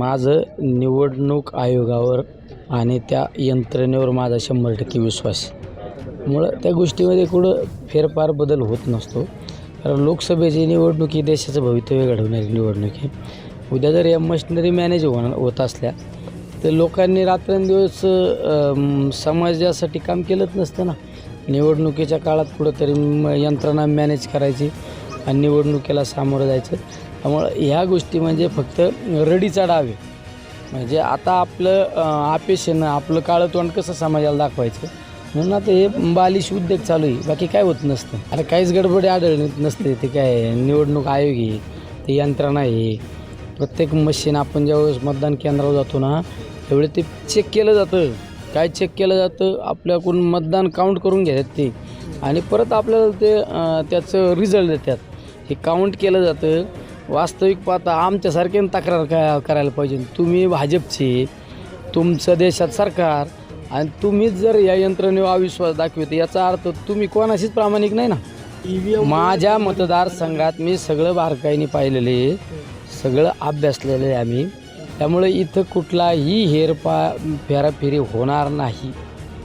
माझं निवडणूक आयोगावर आणि त्या यंत्रणेवर माझा शंभर टक्के विश्वास. मुळं त्या गोष्टीमध्ये कुठं फेरफार बदल होत नसतो. कारण लोकसभेची निवडणूक ही देशाचं भवितव्य घडवणारी निवडणूक आहे. उद्या जर या मशिनरी मॅनेज होणार होत असल्या तर लोकांनी रात्रंदिवस समाजासाठी काम केलंच नसतं ना. निवडणुकीच्या काळात कुठंतरी म यंत्रणा मॅनेज करायची आणि निवडणुकीला सामोरं जायचं. त्यामुळं ह्या गोष्टी म्हणजे फक्त रडीचा डाव आहे. म्हणजे आता आपलं आपेशनं आपलं काळं तोंड कसं समाजाला दाखवायचं? म्हणून आता हे बालिश उद्योग चालू आहे. बाकी काय होत नसतं. अरे काहीच गडबडी आढळली नसते. ते काय निवडणूक आयोग आहे ते यंत्रणा आहे. प्रत्येक मशीन आपण ज्यावेळेस मतदान केंद्रावर जातो ना त्यावेळी ते चेक केलं जातं. काय चेक केलं जातं? आपल्याकडून मतदान काउंट करून घेतात ते. आणि परत आपल्याला ते त्याचं रिझल्ट देतात. हे काउंट केलं जातं. वास्तविक पाहता आमच्यासारख्यानं तक्रार काय करायला पाहिजे. तुम्ही भाजपचे तुमचं देशात सरकार आणि तुम्हीच जर या यंत्रणेवर अविश्वास दाखवते याचा अर्थ तुम्ही कोणाशीच प्रामाणिक नाही ना? माझ्या मतदारसंघात मी सगळं बारकाईने पाहिलेले आहे सगळं अभ्यासलेलं आहे आम्ही. त्यामुळे इथं कुठलाही हेरपा फेराफेरी होणार नाही.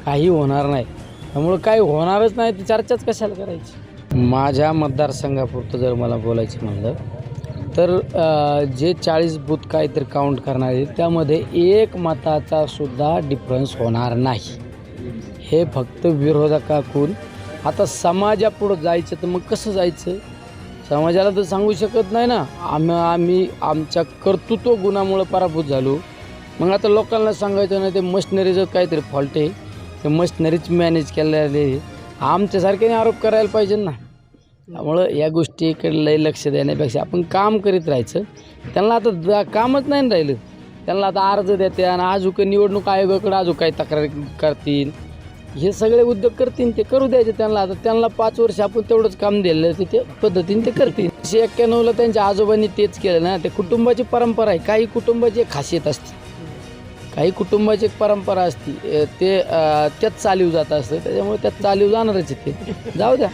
काही होणार नाही. त्यामुळं काही होणारच नाही तर चर्चाच कशाला करायची? माझ्या मतदारसंघापुरतं जर मला बोलायचं म्हणलं तर जे चाळीस बूथ काहीतरी काउंट करणार आहे त्यामध्ये एक मताचा सुद्धा डिफरन्स होणार नाही. हे फक्त विरोधकाकून आता समाजापुढं जायचं तर मग कसं जायचं? समाजाला तर सांगू शकत नाही ना. आम्ही आम्ही आमच्या कर्तृत्व गुणामुळं पराभूत झालो. मग आता लोकांना सांगायचं नाही ते मशिनरीचं काहीतरी फॉल्ट आहे. ते मशिनरीच मॅनेज केलेले आमच्यासारख्याने आरोप करायला पाहिजे ना. त्यामुळं या गोष्टीकडे लय लक्ष देण्यापेक्षा आपण काम करीत राहायचं. त्यांना आता दा कामच नाही ना राहिलं. त्यांना आता अर्ज देते आणि अजूक निवडणूक आयोगाकडे अजून काही तक्रार करतील. हे सगळे उद्योग करतील ते करू द्यायचे त्यांना. आता त्यांना पाच वर्ष आपण तेवढंच काम दिलं ते ते पद्धतीने ते करतील. एकशे एक्क्याण्णवला त्यांच्या आजोबांनी तेच केलं ना ते कुटुंबाची परंपरा आहे. काही कुटुंबाची एक खासियत असते. काही कुटुंबाची एक परंपरा असते. ते त्यात त्याच चालीव जात असतं त्याच्यामुळे त्यात चालीव जाणारच आहे ते. जाऊ द्या.